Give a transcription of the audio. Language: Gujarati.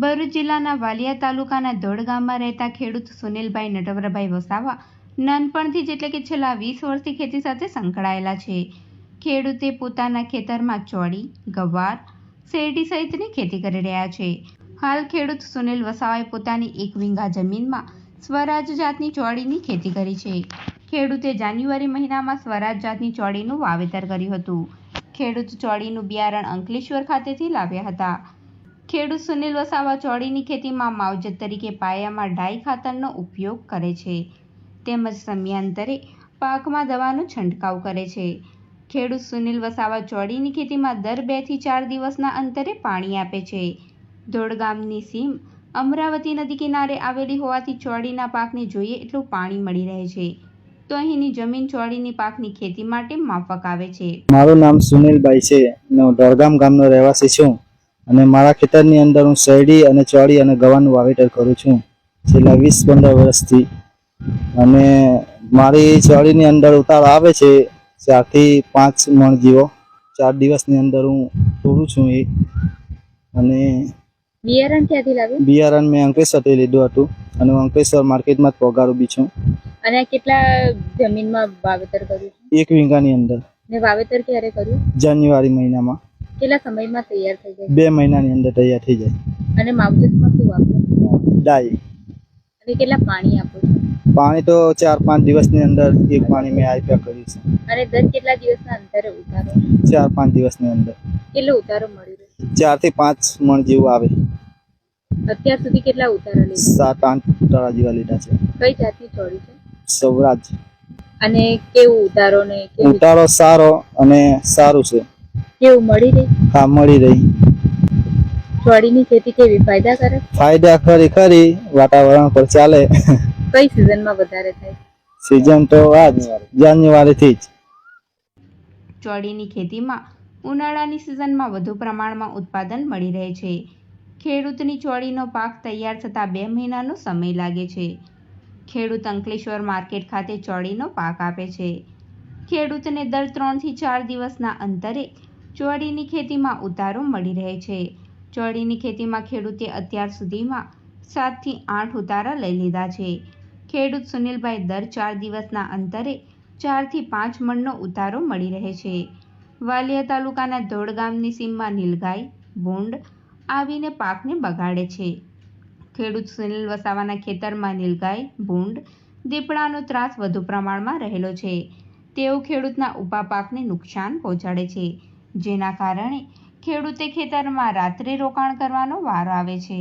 ભરૂચ જિલ્લાના વાલિયા તાલુકાના ધોળ ગામમાં રહેતા ખેડૂત સુનિલભાઈ નટવરભાઈ વસાવા નાનપણથી જ એટલે કે છેલ્લા વીસ વર્ષથી ખેતી સાથે સંકળાયેલા છે. ખેડૂતે પોતાના ખેતરમાં ચોળી, ગવાર, શેરડી સહિતની ખેતી કરી રહ્યા છે. હાલ ખેડૂત સુનિલ વસાવાએ પોતાની એક વીંઘા જમીનમાં સ્વરાજ જાતની ચોળીની ખેતી કરી છે. ખેડૂતે જાન્યુઆરી મહિનામાં સ્વરાજ જાતની ચોળીનું વાવેતર કર્યું હતું. ખેડૂત ચોળીનું બિયારણ અંકલેશ્વર ખાતેથી લાવ્યા હતા. ખેડૂત સુનિલ વસાવા ચોળીની ખેતીમાં માવજત તરીકે પાયામાં ડાઈ ખાતરનો ઉપયોગ કરે છે. તેમજ સમયાંતરે પાકમાં દવાનો છંટકાવ કરે છે. ખેડૂત સુનિલ વસાવા ચોળીની ખેતીમાં દર બેથી ચાર દિવસના અંતરે પાણી આપે છે. ધોળગામની સીમ અમરાવતી નદી કિનારે આવેલી હોવાથી ચોળીના પાકને જોઈએ એટલું પાણી મળી રહે છે. તો અહીંની જમીન ચોળીની પાકની ખેતી માટે માફક આવે છે. મારું નામ સુનિલભાઈ છે. હું ધોળગામ ગામનો રહેવાસી છું. અને મારા ખેતરની અંદર હું શેરડી અને ચોળી અને ગવાનું વાવેતર કરું છું. છેલ્લા વીસ પંદર વર્ષથી. અને મારી ચોળીની અંદર ઉતાર આવે છે ચારથી પાંચ મણ જેવો. ચાર દિવસની અંદર હું તોડું છું એ. અને બિયારણ ક્યાંથી લાવ્યું? બિયારણ મેં અંકલેશ્વરથી લીધું હતું. અને હું અંકલેશ્વર માર્કેટમાં જ પગારું બી છું. અને કેટલા જમીનમાં વાવેતર કર્યું એક વીઘાની અંદર. ને વાવેતર ક્યારે કર્યું? જાન્યુઆરી મહિનામાં. કેટલા સમયમાં તૈયાર થઈ જાય? બે મહિનાની અંદર તૈયાર થઈ જાય. અને માવજતમાં શું વાપરો? ડાઈ અને કેટલા પાણી આપો છો? પાણી તો ચાર પાંચ દિવસની અંદર એક પાણી મેં આપ્યા કરી છે. અને દર કેટલા દિવસના અંતરે ઉતારો? ચાર પાંચ દિવસની અંદર. કેટલો ઉતારો મળી રહ્યો? ચારથી પાંચ મણ જેવું આવે. અત્યાર સુધી કેટલા ઉતારા લીધા? સાત આઠ તળા જેવા લીધા છે. કઈ જાતની ચોળી છે? સૌરાજ. અને કેવું ઉતારો ને ઉતારો સારો અને સારું છે. કેવું મળી રહી? હા મળી રહી. ચોળીની ખેતી કેવી? ફાયદાકારક? ફાયદા ખરી ખરી વાતાવરણ પર ચાલે. કઈ સિઝનમાં વધારે થાય? સિઝન તો આજ જાન્યુઆરી થી જ. ચોળીની ખેતીમાં ઉનાળાની સિઝનમાં વધુ પ્રમાણમાં ઉત્પાદન મળી રહે છે. ખેડૂતની ચોળીનો પાક તૈયાર થતાં બે મહિનાનો સમય લાગે છે. ખેડૂત અંકલેશ્વર માર્કેટ ખાતે ચોળીનો પાક આપે છે. ખેડૂતને દર ત્રણથી ચાર દિવસના અંતરે ચોળીની ખેતીમાં ઉતારો મળી રહે છે. ચોળીની ખેતીમાં ખેડૂતે અત્યાર સુધીમાં સાતથી આઠ ઉતારા લઈ લીધા છે. ખેડૂત સુનિલભાઈ દર ચાર દિવસના અંતરે ચારથી પાંચ મણનો ઉતારો મળી રહે છે. વાલિયા તાલુકાના ધોળ ગામની સીમમાં નીલગાય, ભૂંડ આવીને પાકને બગાડે છે. ખેડૂત સુનિલ વસાવાના ખેતરમાં નીલગાય, ભૂંડ દીપડાનો ત્રાસ વધુ પ્રમાણમાં રહેલો છે. તેઓ ખેડૂતના ઊભા પાકને નુકસાન પહોંચાડે છે. જેના કારણે ખેડૂતે ખેતરમાં રાત્રે રોકાણ કરવાનો વારો આવે છે.